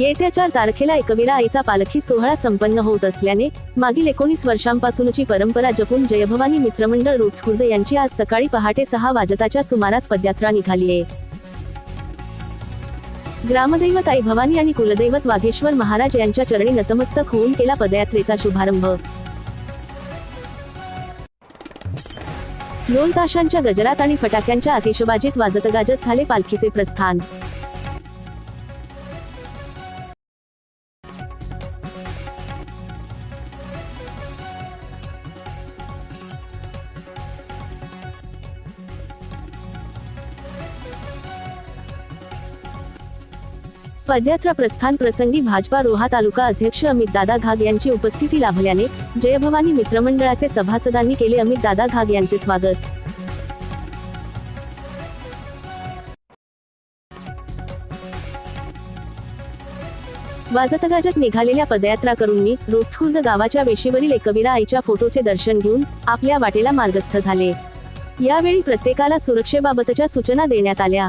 येत्या चार तारखेला एकविरा आईचा पालखी सोहळा संपन्न होत असल्याने मागील एकोणीस वर्षांपासूनची परंपरा जपून जयभवानी मित्रमंडळ रूटखुर्द यांची आज सकाळी पहाटे सहा वाजताच्या सुमारास पदयात्रा निघाली आहे. ग्रामदैवत आई भवानी आणि कुलदैवत वाघेश्वर महाराज यांच्या चरणी नतमस्तक होऊन केला पदयात्रेचा शुभारंभ. ढोल ताशांच्या गजरात आणि फटाक्यांच्या आतिषबाजीत वाजत गाजत झाले पालखीचे प्रस्थान. पदयात्रा प्रस्थान प्रसंगी भाजपा रोहा तालुका अध्यक्ष अमित दादा घाग यांची उपस्थिती लाभल्याने जयभवानी मित्रमंडळाचे सभासदांनी केले अमित दादा घाग यांचे स्वागत. वाजतगाजत निघालेल्या पदयात्रा करूंनी रोठखुर्द गावाच्या वेशीवरील एकवीरा आईच्या फोटोचे दर्शन घेऊन आपल्या वाटेला मार्गस्थ झाले. यावेळी प्रत्येकाला सुरक्षेबाबतच्या सूचना देण्यात आल्या.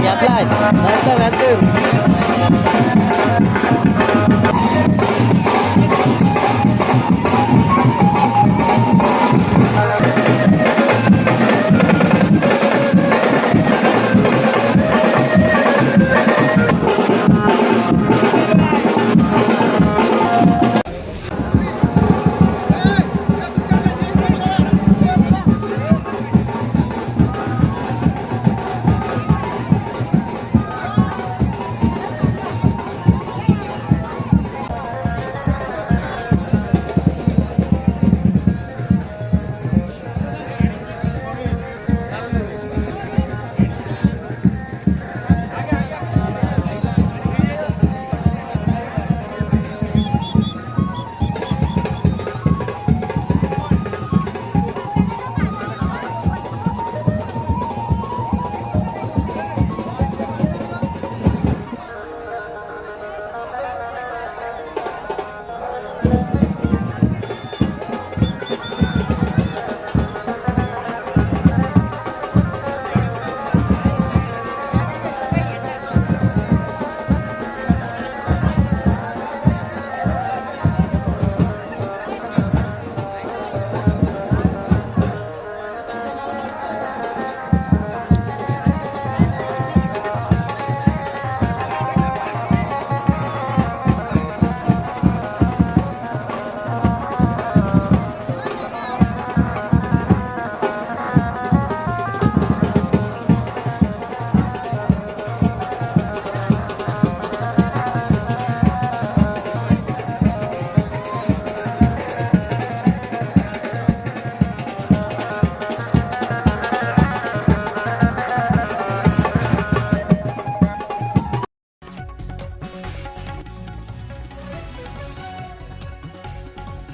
घेतलाय नंतर नंतर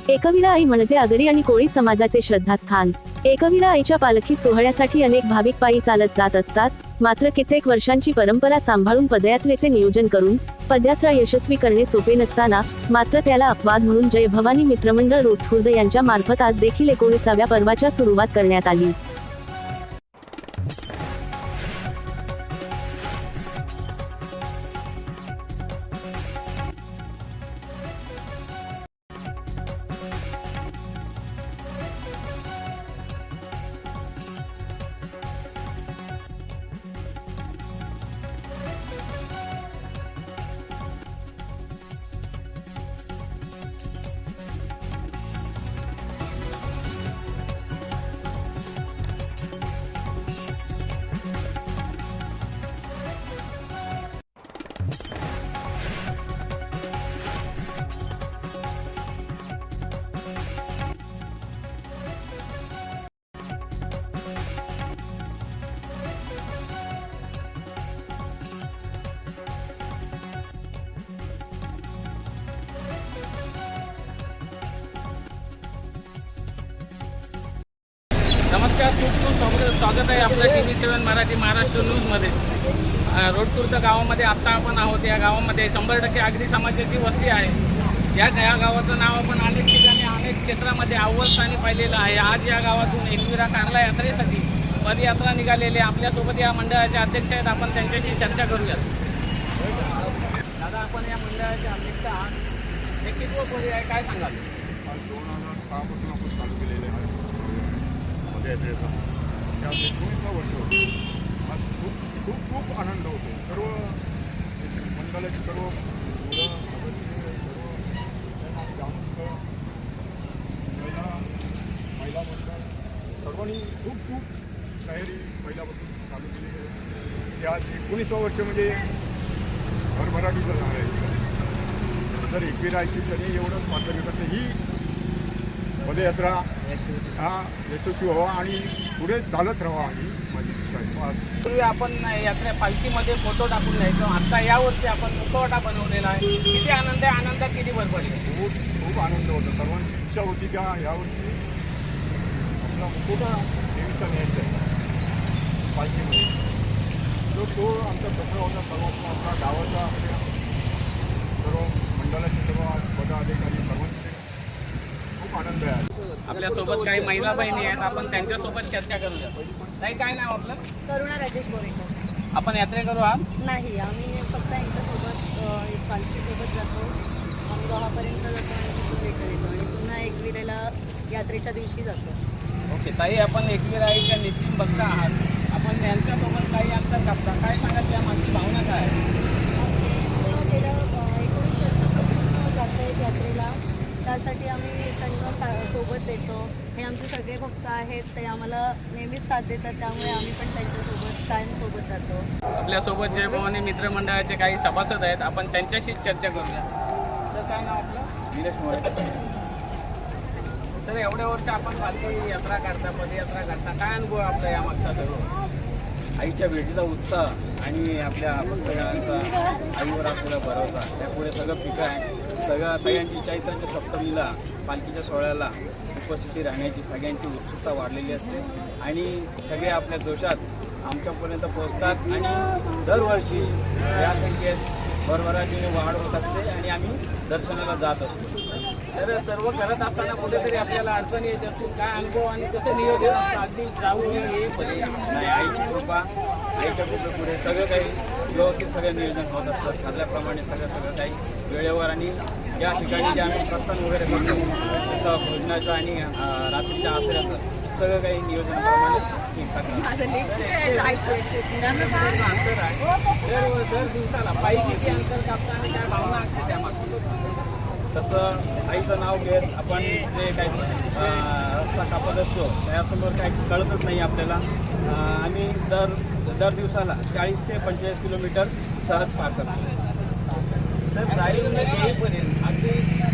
एकविरा आई म्हणजे आगरी आणि कोळी समाजाचे श्रद्धास्थान. एकविरा आईच्या पालखी सोहळ्यासाठी अनेक भाविक पायी चालत जात असतात मात्र कित्येक वर्षांची परंपरा सांभाळून पदयात्रेचे नियोजन करून पदयात्रा यशस्वी करणे सोपे नसताना मात्र त्याला अपवाद म्हणून जय भवानी मित्रमंडळ रोठखुर्द यांच्या मार्फत आज देखील एकोणीसाव्या पर्वाच्या सुरुवात करण्यात आली. नमस्कार खूप खूप स्वागत स्वागत आहे आपलं T V seven Marathi Maharashtra न्यूजमध्ये. अ, रोडखुर्द गावामध्ये आत्ता आपण आहोत. या गावामध्ये शंभर टक्के आगरी समाजाची वस्ती आहे. या या गावाचं नाव आपण अनेक ठिकाणी अनेक क्षेत्रामध्ये अव्वल स्थानी पाहिलेलं आहे. आज या गावातून एकविरा कारला यात्रेसाठी पदयात्रा निघालेली आपल्यासोबत या मंडळाचे अध्यक्ष आहेत. आपण त्यांच्याशी चर्चा करूयात. दादा आपण या मंडळाचे अध्यक्ष आहात. हे किती पदी आहे? काय सांगाल? दोन हजार सहापासून आपण चालू पदयात्रेचा त्या एकोणीसवा वर्ष होतो. आज खूप खूप खूप आनंद होतो. सर्व मंडळाची सर्व मुलं सदस्य, सर्व त्यांना ग्रामस्थ महिला महिला मंडळ सर्वांनी खूप खूप तयारी पहिल्यापासून चालू केली आहे. ते आज एकोणीसवा वर्ष म्हणजे भरभराटीचं झालं आहे. तर एकविरायची तरी एवढंच पात्र करते ही पदयात्रा हा यशस्वी व्हावा आणि पुढे चालत राहावा ही माझी इच्छा आहे. पूर्वी आपण यात्रे पालखीमध्ये फोटो टाकून द्यायचो आता यावर्षी आपण मुखवटा बनवलेला आहे. किती आनंद आहे आनंदात किती भर पडली खूप खूप आनंद होता. सर्वांची इच्छा होती का यावर्षी आपला मुकोटा देवीचा न्यायचा आहे. पालखीमध्ये. तो तो आमचा सफळ होता. सर्व आमच्या गावाचा सर्व मंडळाचे सर्व पदाधिकारी खूप आनंद आहे. आज. आपल्यासोबत काही महिला बहिणी आहेत आपण त्यांच्यासोबत चर्चा करूया. ताई काय नाव आपलं? करुणा राजेश बोरेकर. आपण यात्रेकरू आहात? नाही आम्ही फक्त यांच्यासोबत पालखीसोबत जातो. आम्ही गावापर्यंत जातो आणि येतो. आणि पुन्हा एकविरेला यात्रेच्या दिवशी जातो. ओके ताई आपण एकवीर आईच्या निश्चित बघता आहात. आपण यांच्यासोबत काही अंतर कापता काय सांगाल त्या मागची भावना काय गेल्या एकोणीस वर्षापासून जात आहेत यात्रेला. त्यासाठी आम्ही त्यांना सा- सोबत देतो हे आमचे सगळे भक्त आहेत ते आम्हाला नेहमीच साथ देतात त्यामुळे आम्ही पण त्यांच्यासोबत कायम सोबत जातो. आपल्यासोबत जय भवानी मित्रमंडळाचे काही सभासद आहेत आपण त्यांच्याशीच चर्चा करूया. तर काय नाव आपलं? निलेश मोरे. तर एवढ्या वर्ष आपण पालखी यात्रा काढता पदयात्रा काढता काय अनुभव आपला यामागचा सगळं? आईच्या भेटीचा उत्साह आणि आपल्या भक्तगणांचा आईवर असलेला भरोसा त्यापुढे सगळं पिकं आहे. सगळ्या सगळ्यांची चैत्राच्या सप्तमीला पालखीच्या सोहळ्याला उपस्थिती राहण्याची सगळ्यांची उत्सुकता वाढलेली असते. आणि सगळे आपल्या दोषात आमच्यापर्यंत पोहोचतात आणि दरवर्षी या संख्येत भरभराटीने वाढ होत असते आणि आम्ही दर्शनाला जात असतो. तर सर्व करत असताना कुठेतरी आपल्याला अडचणी येत असतील काय अनुभव आणि कसं नियोजन असतं अगदी जाऊ पदे नाही आईची कृपा. आईच्या कृपेपुढे सगळं काही व्यवस्थित सगळं नियोजन होत असतं. ठरल्याप्रमाणे सगळं सगळं काही वेळेवर आणि या ठिकाणी जे आम्ही प्रस्थान वगैरे करतो जसं भोजनाचं आणि रात्रीच्या आश्रयाचं सगळं काही नियोजनाप्रमाणे राहतं. अंतर आहे. दर दिवसाला पायी किती अंतर कापता आणि काय भावना असते त्यामागची? तसं आईचं नाव घेत आपण जे काही रस्ता कापत असतो त्यासमोर काही कळतच नाही आपल्याला. आम्ही दर दर दिवसाला चाळीस ते पंचेचाळीस किलोमीटर सहज पार करतो. तर ड्राईव्ह येईपर्यंत अगदी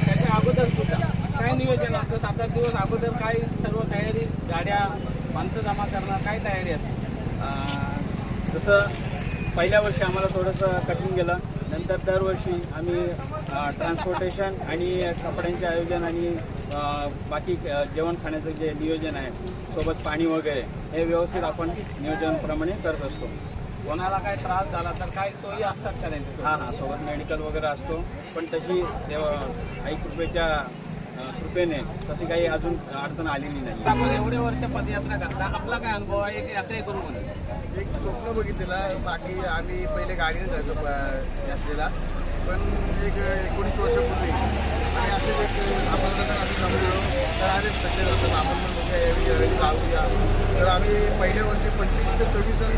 त्याच्या अगोदर सुद्धा काय नियोजन असतं. सात आठ दिवस अगोदर काय सर्व तयारी गाड्या माणसं जमा करणं काय तयारी असते. जसं पहिल्या वर्षी आम्हाला थोडंसं कठीण गेलं. नंतर दरवर्षी आम्ही ट्रान्सपोर्टेशन आणि कपड्यांचे आयोजन आणि बाकी जेवण खाण्याचं जे नियोजन आहे सोबत पाणी वगैरे हे व्यवस्थित आपण नियोजनाप्रमाणे करत असतो. कोणाला काय त्रास झाला तर काय सोयी असतात का त्यांच्या हां हां सोबत मेडिकल वगैरे असतो पण तशी देव आई कृपेच्या कृपेने तशी काही अजून अडचण आलेली नाही. आपण एवढे वर्ष पदयात्रा करता आपला काय अनुभव आहे? एक यात्रेकरू म्हणून. एक स्वप्न बघितलेलं बाकी आम्ही पहिले गाडीने जायचो यात्रेला. पण एक एकोणीस वर्षापूर्वी. आणि असेच एक आपण जर आम्ही जमलो तर आम्ही सगळे जातात आपण पण बघूया यावेळी जाऊया. तर आम्ही पहिल्या वर्षी पंचवीस ते सव्वीस जण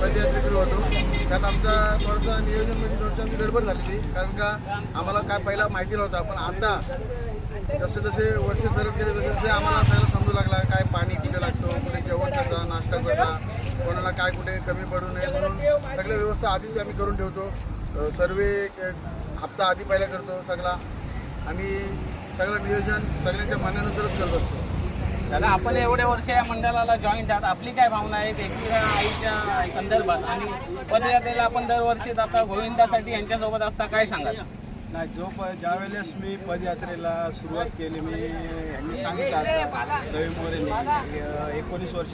पदयात्रेकडे होतो. त्यात आमचा थोडंसं नियोजनमध्ये म्हणजे थोडंसं आमची गडबड झालेली कारण का आम्हाला काय पहिला माहिती नव्हता पण आता जसे जसे वर्ष सरत गेले तसे तसे आम्हाला असायला समजू लागला काय पाणी कुठे लागतं कुठे जेवण कसा नाश्ता कसा. कोणाला काय कुठे कमी पडू नये म्हणून सगळ्या व्यवस्था आधीच आम्ही करून ठेवतो. सर्वे हप्ता आधी पहिला करतो सगळा. आणि सगळं नियोजन सगळ्यांच्या म्हणण्यानुसारच करत असतो. दादा आपण एवढे वर्ष या मंडळाला जॉईन आहात आपली काय भावना आहे? एकविरा आईच्या संदर्भात आणि पदयात्रेला आपण दरवर्षी जाता गोविंदासाठी यांच्यासोबत असता काय सांगाल? नाही जो प ज्यावेळेस मी पदयात्रेला सुरुवात केली मी यांनी सांगितलं आता रवी मोरेने एकोणीस वर्ष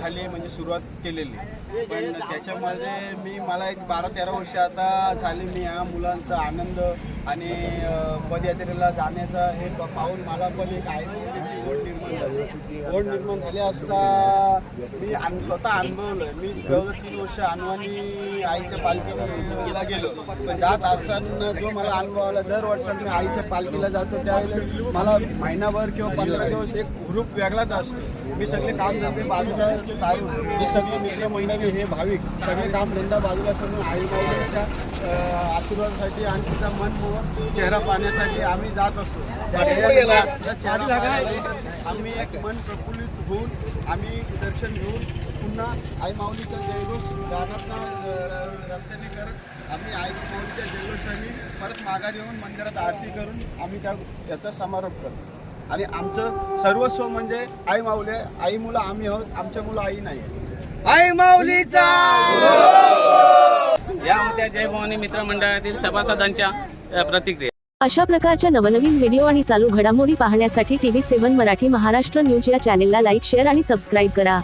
झाली म्हणजे सुरुवात केलेली. पण त्याच्यामध्ये मी मला एक बारा तेरा वर्ष आता झाली मी या मुलांचा आनंद आणि पदयात्रेला जाण्याचा हे प- पाहून मला पण एक आहे त्याची ओढ निर्माण झाली असता मी स्वतः अनुभवलं मी जवळ तीन वर्ष अनवानी आईच्या पालखीला गेलो. पण जात असताना जो मला अनुभव आला दर वर्षात मी आईच्या पालखीला जातो. त्यावेळेला मला महिनाभर किंवा पंधरा दिवस एक ग्रुप वेगळाच असतो. मी सगळे काम धंदे बाजूला सारून मी सगळे मित्र मैत्रिणी हे भाविक सगळे काम धंदा बाजूला सोडून आई माऊलीच्या आशीर्वादासाठी आणि तिचा मन मोहन चेहरा पाहण्यासाठी आम्ही जात असतो. त्या चेहरा आम्ही एक मन प्रफुल्लित होऊन आम्ही दर्शन घेऊन पुन्हा आई माऊलीचा जयघोष रानातना रस्त्याने करत आम्ही आई माऊलीच्या जयघोषाने परत माघारी येऊन मंदिरात आरती करून आम्ही त्या याचा समारोप करतो. आणि आमचं सर्वस्व म्हणजे आई माऊली. आई मुलं आम्ही आहोत आमच्या मुलं आई नाही आहे या होत्या जय भवानी मित्र मंडळातील सभासदांच्या प्रतिक्रिया. अशा प्रकारच्या नवनवीन व्हिडिओ आणि चालू घडामोडी पाहण्यासाठी TV seven Marathi Maharashtra news या चॅनेलला लाईक शेअर आणि सबस्क्राईब करा.